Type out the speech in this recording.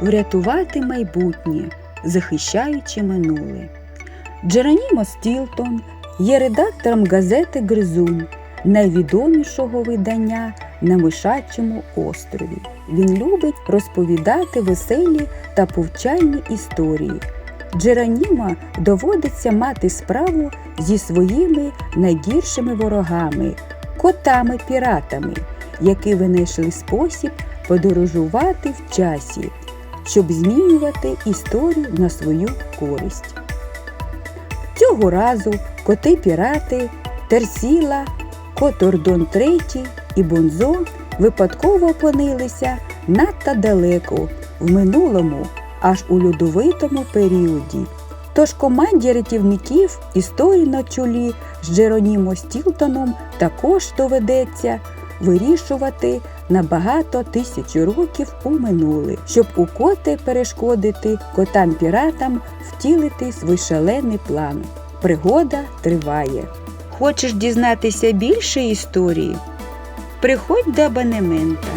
врятувати майбутнє, захищаючи минуле. Джеронімо Стілтон є редактором газети Гризун, найвідомішого видання на Мишачому острові. Він любить розповідати веселі та повчальні історії. Джероніма доводиться мати справу зі своїми найгіршими ворогами, котами-піратами, які винайшли спосіб подорожувати в часі, щоб змінювати історію на свою користь. Цього разу коти-пірати Терсіла, Котордон III і Бонзо випадково опинилися надто далеко в минулому, аж у льодовитому періоді. Тож команді рятівників історії на чолі з Джеронімо Стілтоном також доведеться вирішувати на багато тисяч років у щоб укоти перешкодити котам-піратам втілити свій шалений план. Пригода триває. Хочеш дізнатися більше історії? Приходь до абонемента.